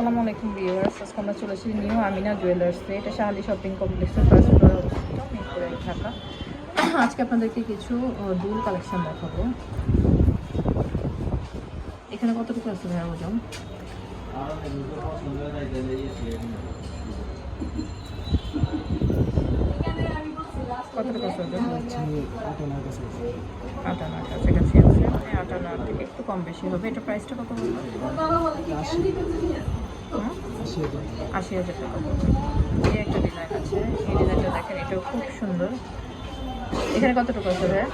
আসসালামু আলাইকুম ভিউয়ার্স, আজকে আমরা চলে এসেছি নিউ আমিনা জুয়েলার্সে এটা শাহালি শপিং কমপ্লেক্সের ফার্স্ট ফ্লোরে অবস্থিত মিরপুরে ঢাকা। আজকে আপনাদেরকে কিছু দুল কালেকশন দেখাবো। এখানে কতটুকু আছে ভাইয়া ওজন? কতটুকু আছে ওজন? আটানা কাছাকাছি আছে মানে আটানা থেকে একটু কম বেশি হবে। এটা প্রাইসটা কত হুম? আশি হাজার। টাকা। এই একটা ডিজাইন আছে। এই ডিজাইনটা দেখেন এটাও খুব সুন্দর। এখানে কতটুকু আছে ভাইয়া?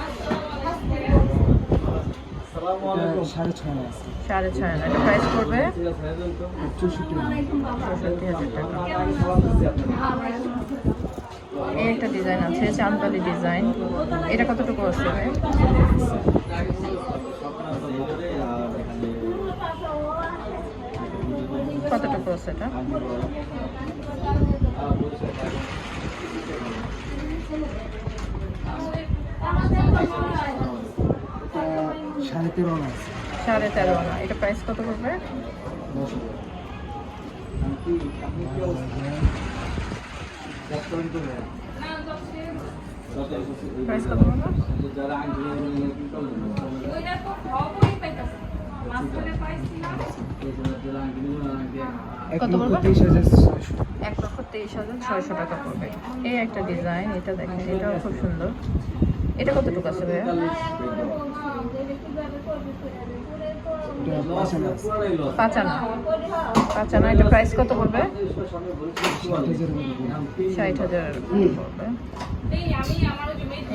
সাড়ে ছয় মাস সাড়ে ছয় আনা এটা প্রাইস পড়বে? চৌষট্টি চৌষট্টি হাজার টাকা। এই একটা ডিজাইন আছে চাঁদবালি ডিজাইন। এটা কতটুকু আছে ভাই কতটুকু আছে এটা সাড়ে তেরো মাস সাড়ে তেরো আনা। এটা প্রাইস কত পড়বে? প্রাইস কত পড়বে? কত বলব? এক লক্ষ তেইশ হাজার ছয়শো টাকা পড়বে। এই একটা ডিজাইন এটা দেখেন এটাও খুব সুন্দর। এটা কতটুকু আছে ভাইয়া? এটা প্রাইস কত পড়বে? ষাট হাজার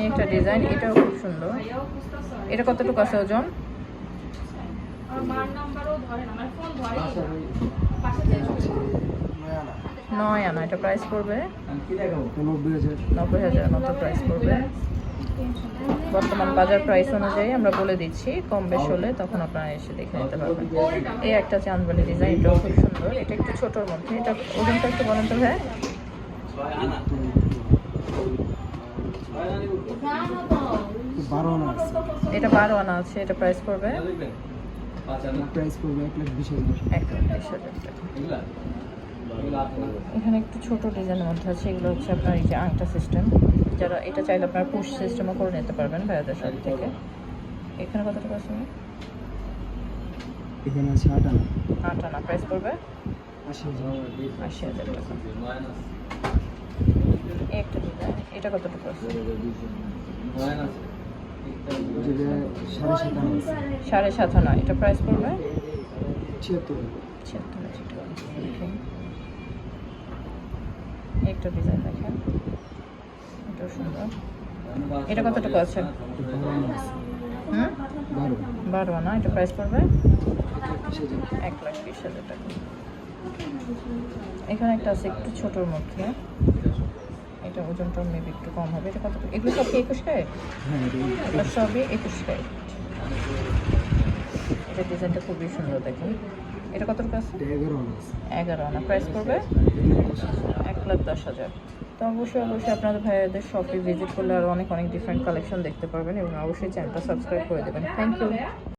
একটা ডিজাইন এটাও খুব সুন্দর। এটা কতটুকু আছে ওজন? নয় আনা। এটা প্রাইস পড়বে নব্বই হাজার। মতো প্রাইস পড়বে। বর্তমান বাজার প্রাইস অনুযায়ী আমরা বলে দিচ্ছি কম বেশ হলে তখন আপনারা এসে দেখে নিতে পারবেন। এই একটা চাঁদবালি ডিজাইন এটাও খুব সুন্দর এটা একটু ছোটোর মধ্যে এটা ওজনটা একটু বলেন তো ভাই। বারো আনা আছে। এটা বারো আনা আছে এটা প্রাইস পড়বে। প্রাইস পড়বে এক লাখ বিশ হাজার। টাকা। এখানে একটু ছোট ডিজাইনের মধ্যে আছে। এগুলো হচ্ছে আপনার এই যে আংটা সিস্টেম যারা এটা চাইলে আপনার পুশ সিস্টেমও করে নিতে পারবেন ভাইয়াদের সব থেকে। এখানে কত টাকা আছে এখানে আছে আট আনা। আট আনা। প্রাইস পড়বে? আশি হাজার। আশি হাজার টাকা। একটা ডিজাইন এটা সাত আনা আছে? সাড়ে সাত আনা এটা প্রাইস পড়বে? ছিয়াত্তর। ছিয়াত্তর হাজার টাকা একটা ডিজাইন দেখেন। এটাও সুন্দর। এটা কতটুকু আছে? বারো। আনা এটা প্রাইস পড়বে? এক লাখ বিশ হাজার টাকা। এখানে একটা আছে একটু ছোটোর মধ্যে। এটা ওজনটা মেবি একটু কম হবে। এটা কত? এগুলো সব কি একুশ ক্যারেট? হ্যাঁ সবই একুশ ক্যারেট। এটা ডিজাইনটা খুবই সুন্দর দেখুন। এটা কত টাকা আছে? এগারো আনা আছে। এগারো আনা। প্রাইস পড়বে? এক লাখ দশ হাজার। তো অবশ্যই অবশ্যই আপনাদের ভাইয়াদের শপে ভিজিট করলে আরও অনেক অনেক ডিফারেন্ট কালেকশন দেখতে পারবেন এবং অবশ্যই চ্যানেলটা সাবস্ক্রাইব করে দেবেন। Thank you